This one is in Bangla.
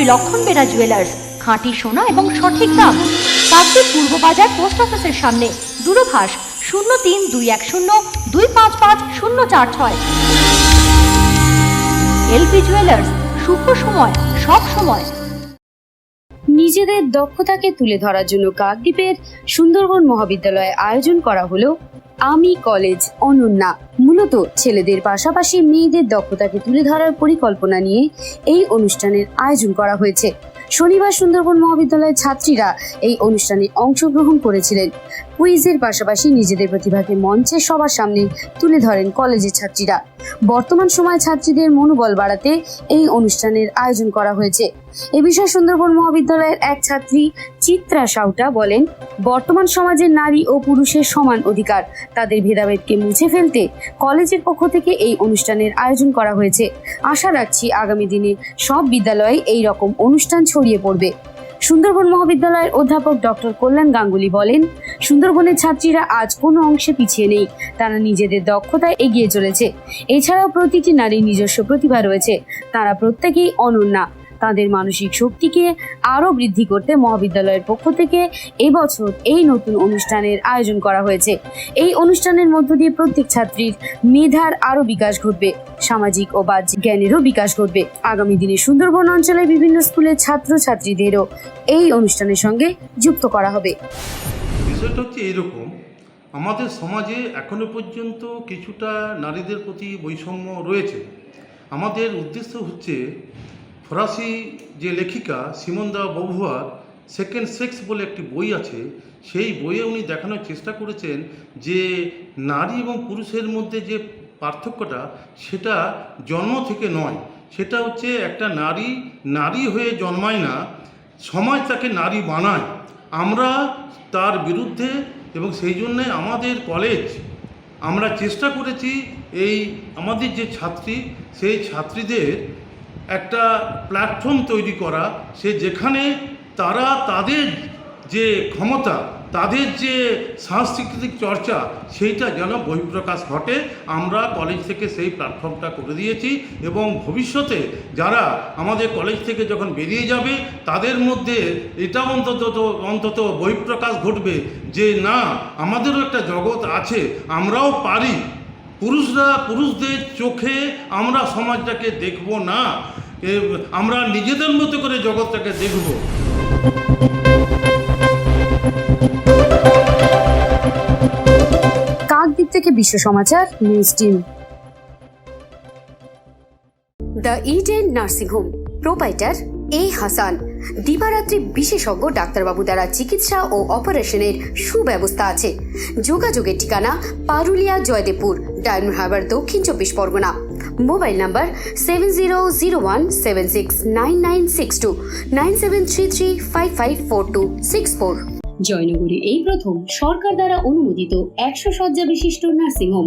শ্রী লক্ষণ বেরা জুয়েলার্স খাঁটি সোনা এবং সঠিক দাম। কাকদ্বীপ পূর্ব বাজার পোস্ট অফিসের সামনে, দূরভাষ শূন্য তিন দুই এক শূন্য দুই পাঁচ পাঁচ শূন্য চার ছয়। এলপি জুয়েলার্স শুভ সময়, সব সময়। নিজেদের দক্ষতাকে তুলে ধরার জন্য কাকদ্বীপের সুন্দরবন মহাবিদ্যালয়ে আয়োজন করা হলো আমি কলেজ অনন্যা। মূলত ছেলেদের পাশাপাশি মেয়েদের দক্ষতাকে তুলে ধরার পরিকল্পনা নিয়ে এই অনুষ্ঠানের আয়োজন করা হয়েছে। শনিবার সুন্দরবন মহাবিদ্যালয়ের ছাত্রীরা এই অনুষ্ঠানে অংশগ্রহণ করেছিলেন। কুইজের পাশাপাশি নিজেদের প্রতিভাকে মঞ্চে সবার সামনে তুলে ধরেন কলেজের ছাত্রীরা। বর্তমান সময়ে ছাত্রীদের মনোবল বাড়াতে এই অনুষ্ঠানের আয়োজন করা হয়েছে। এ বিষয়ে সুন্দরবন মহাবিদ্যালয়ের এক ছাত্রী চিত্রা সাউটা বলেন, বর্তমান সমাজে নারী ও পুরুষের সমান অধিকার। তাদের ভেদাভেদকে মুছে ফেলতে কলেজের পক্ষ থেকে এই অনুষ্ঠানের আয়োজন করা হয়েছে। আশা রাখছি আগামী দিনে সব বিদ্যালয়ে এই রকম অনুষ্ঠান ছড়িয়ে পড়বে। সুন্দরবন মহাবিদ্যালয়ের অধ্যাপক ডক্টর কল্যাণ গাঙ্গুলি বলেন, সুন্দরবনের ছাত্রীরা আজ কোনো অংশে পিছিয়ে নেই। তারা নিজেদের দক্ষতায় এগিয়ে চলেছে। এছাড়াও প্রতিটি নারীর নিজস্ব প্রতিভা রয়েছে। তারা প্রত্যেকেই অনন্যা। তাদের মানসিক শক্তিকে আরও বৃদ্ধি করতে মহাবিদ্যালয়ের পক্ষ থেকে এবছর এই নতুন অনুষ্ঠানের আয়োজন করা হয়েছে। এই অনুষ্ঠানের মধ্য দিয়ে প্রত্যেক ছাত্রীর মেধার আরও বিকাশ ঘটবে, সামাজিক ও বাহ্যিক জ্ঞানেরও বিকাশ ঘটবে। আগামী দিনে সুন্দরবন অঞ্চলের বিভিন্ন স্কুলের ছাত্রছাত্রীদেরও এই অনুষ্ঠানের সঙ্গে যুক্ত করা হবে। বিষয়টা হচ্ছে এরকম আমাদের সমাজে এখনও পর্যন্ত কিছুটা নারীদের প্রতি বৈষম্য রয়েছে। আমাদের উদ্দেশ্য হচ্ছে ফরাসি যে লেখিকা সিমন্দা ববুয়ার সেকেন্ড সেক্স বলে একটি বই আছে, সেই বইয়ে উনি দেখানোর চেষ্টা করেছেন যে নারী এবং পুরুষের মধ্যে যে পার্থক্যটা, সেটা জন্ম থেকে নয়। সেটা হচ্ছে একটা নারী নারী হয়ে জন্মায় না, সমাজ তাকে নারী বানায়। আমরা তার বিরুদ্ধে এবং সেই জন্যে আমাদের কলেজ আমরা চেষ্টা করেছি এই আমাদের যে ছাত্রী, সেই ছাত্রীদের একটা প্ল্যাটফর্ম তৈরি করা, সে যেখানে তারা তাদের যে ক্ষমতা, তাদের যে সাংস্কৃতিক চর্চা, সেইটা যেন বহিঃপ্রকাশ ঘটে, আমরা কলেজ থেকে সেই প্ল্যাটফর্মটা করে দিয়েছি এবং ভবিষ্যতে যারা আমাদের কলেজ থেকে যখন বেরিয়ে যাবে, তাদের মধ্যে এটা অন্তত অন্তত বহিঃপ্রকাশ ঘটবে যে না, আমাদেরও একটা জগৎ আছে, আমরাও পারি। পুরুষরা, পুরুষদের চোখে আমরা সমাজটাকে দেখব না। আমরা নিজেদের মতো করে জগৎটাকে দেখব। কাকদ্বীপ থেকে Bishwa Samachar news team. The Eden nursing home proprietor A Hasan দিবারাত্রি বিশেষজ্ঞ ডাক্তারবাবু দ্বারা চিকিৎসা ও অপারেশনের সুব্যবস্থা আছে। যোগাযোগের ঠিকানা পারুলিয়া জয়দেবপুর ডায়মন্ড হারবার দক্ষিণ চব্বিশ Parganas. Mobile number seven zero zero one seven six nine nine six two nine seven three three five five four two six four জয়নগরে এই প্রথম সরকার দ্বারা অনুমোদিত একশো শয্যা বিশিষ্ট নার্সিংহোম